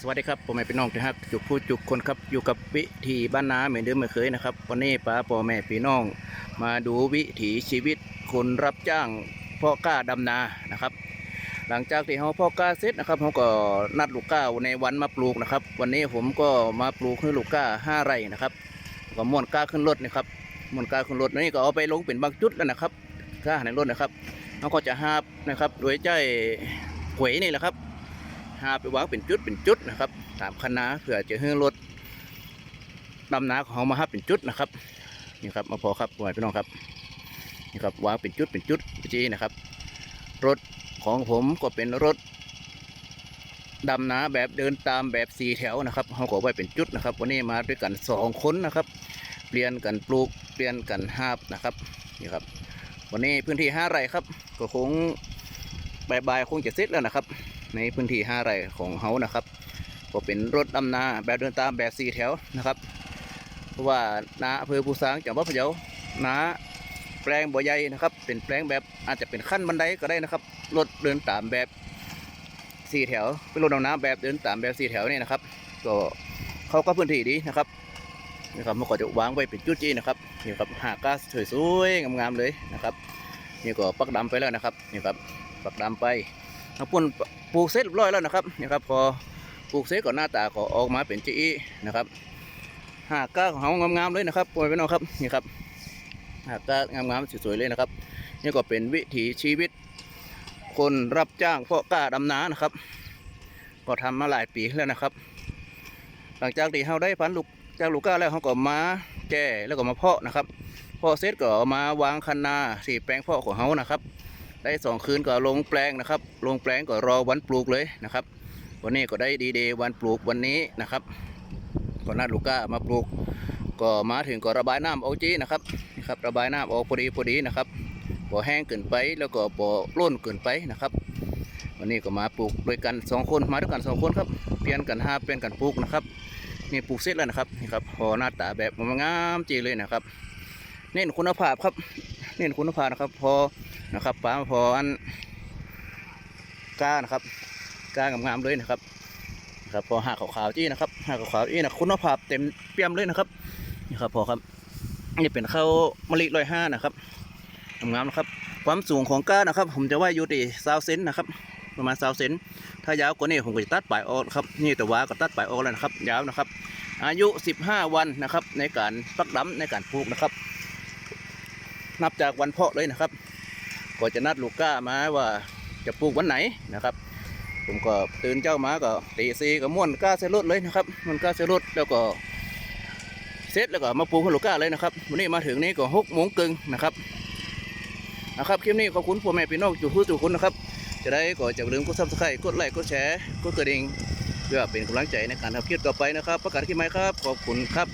สวัสดีครับผมแม่พี่น้องนะครับจุกผู้จุกคนครับอยู่กับวิถีบ้านนาเหมือนเดิมเหมือนเคยนะครับวันนี้ป้าพ่อแม่พี่น้อง มาดูวิถีชีวิตคนรับจ้างพ่อกล้าดำนานะครับ หลังจากที่เขาพ่อกล้าเสร็จนะครับเขาก็นัดลูกก้าในวันมาปลูกนะครับ วันนี้ผมก็มาปลูกให้ลูกก้าห้าไร่นะครับก็ม่วนก้าขึ้นรถนะครับม่วนก้าขึ้นรถนี่ก็เอาไปลงเป็นบางจุดแล้วนะครับก้าในรถนะครับเขาก็จะหาบนะครับโดยใจหวยนี่แหละครับ หาไปวางเป็นจุดเป็นจุดนะครับ ตามคณะเพื่อจะให้รถดำนาของเขามาฮับเป็นจุดนะครับนี่ครับมาพอครับพ่อแม่พี่น้องครับนี่ครับวางเป็นจุดเป็นจุดจีนะครับ รถของผมก็เป็นรถดำนาแบบเดินตามแบบสี่แถวนะครับเขาก็ไว้เป็นจุดนะครับ วันนี้มาด้วยกันสองคนนะครับ เปลี่ยนกันปลูกเปลี่ยนกันหาบนะครับนี่ครับ วันนี้พื้นที่ห้าไร่ครับ ก็คงบ่ายๆคงจะเสร็จแล้วนะครับ ในพื้นที่ห้าไร่ของเฮานะครับก็เป็นรถดำนาแบบเดินตามแบบสี่แถวนะครับเพราะว่านาอำเภอภูซางจังหวัดพะเยานาแปลงบ่อใหญ่นะครับ เป็นแปลงแบบอาจจะเป็นขั้นบันไดก็ได้นะครับรถเดินตามแบบสี่แถว เป็นรถดำน้ำแบบเดินตามแบบสี่แถวนี่นะครับ ก็เขาก็พื้นที่ดีนะครับนะครับมันก็จะวางไว้เป็นจุดจีนะครับนี่ครับหากก้าสวยๆงามๆเลยนะครับนี่ก็ปักดำไปแล้วนะครับนี่ครับปักดำไปเอาปุ่น ปลูกเสร็จเรียบร้อยแล้วนะครับนี่ครับพอปลูกเสร็จก็หน้าตาก็ออกมาเป็นจีนะครับหากก้าของเขางามๆเลยนะครับปล่อยไปน้องครับนี่ครับหากก้างามๆสวยๆเลยนะครับ นี่ก็เป็นวิถีชีวิต คนรับจ้างเพาะก้าดำนานะครับ ก็ทำมาหลายปีแล้วนะครับ หลังจากที่เขาได้พันลูกจากลูกก้าแล้วเขาก็มาแก่แล้วก็มาเพาะนะครับพาะเสร็จก็เอามาวางคันนาสี่แปลงเพาะของเขานะครับ ได้สองคืนก็ลงแปลงนะครับ ลงแปลงก็รอวันปลูกเลยนะครับ วันนี้ก็ได้ดีเดย์วันปลูกวันนี้นะครับก็นัดลูก้ามาปลูก ก็มาถึงก็ระบายน้ำออกจีนะครับนี่ครับระบายน้ำออกพอดีพอดีนะครับพอแห้งเกินไปแล้วก็พอร่นเกินไปนะครับ วันนี้ก็มาปลูกด้วยกันสองคนมาด้วยกันสองคนครับเปลี่ยนกันห้าเปลี่ยนกันปลูกนะครับนี่ปลูกเสร็จแล้วนะครับนี่ครับพอหน้าตาแบบมันงามจีเลยนะครับ เน้นคุณภาพครับ เน้นคุณภาพนะครับ พอนะครับปลาพออันก้านะครับก้างามๆเลยนะครับครับพอหาขาวๆจี้นะครับหาขาวๆจี้นะคุณภาพเต็มเปี่ยมเลยนะครับนี่ครับพอครับนี่เป็นข้าวมะลิร้อยห้านะครับงามๆนะครับ ความสูงของก้านะครับ ผมจะว่าอยู่ที่ซาวเซนนะครับ ประมาณซาวเซนถ้ายาวกว่านี้ผมก็จะตัดปลายออกครับนี่แต่ว่าก็ตัดปลายออกแล้วนะครับ ยาวนะครับ อายุ 15 วันนะครับ ในการปักดำในการปลูกนะครับ นับจากวันเพาะเลยนะครับ ก็จะนัดลูกก้ามาว่าจะปลูกวันไหนนะครับ ผมก็ตื่นเจ้ามาก็ตีซีก็ม่วนก้าเซรุดเลยนะครับม่วนก้าเซรุดแล้วก็เสร็จแล้วก็มาปลูกให้ลูกก้าเลยนะครับวันนี้มาถึงนี้ก็หกโมงกึ่งนะครับนะครับคลิปนี้ขอบคุณพ่อแม่พี่น้องจุกผู้จุกคุณนะครับ จะได้ก็จะอย่าลืมกดซับสไครต์กดไลค์กดแชร์กดกระดิ่งเพื่อเป็นกำลังใจในการทำคลิปต่อไปนะครับ ประกาศคลิปใหม่ครับ ขอบคุณครับ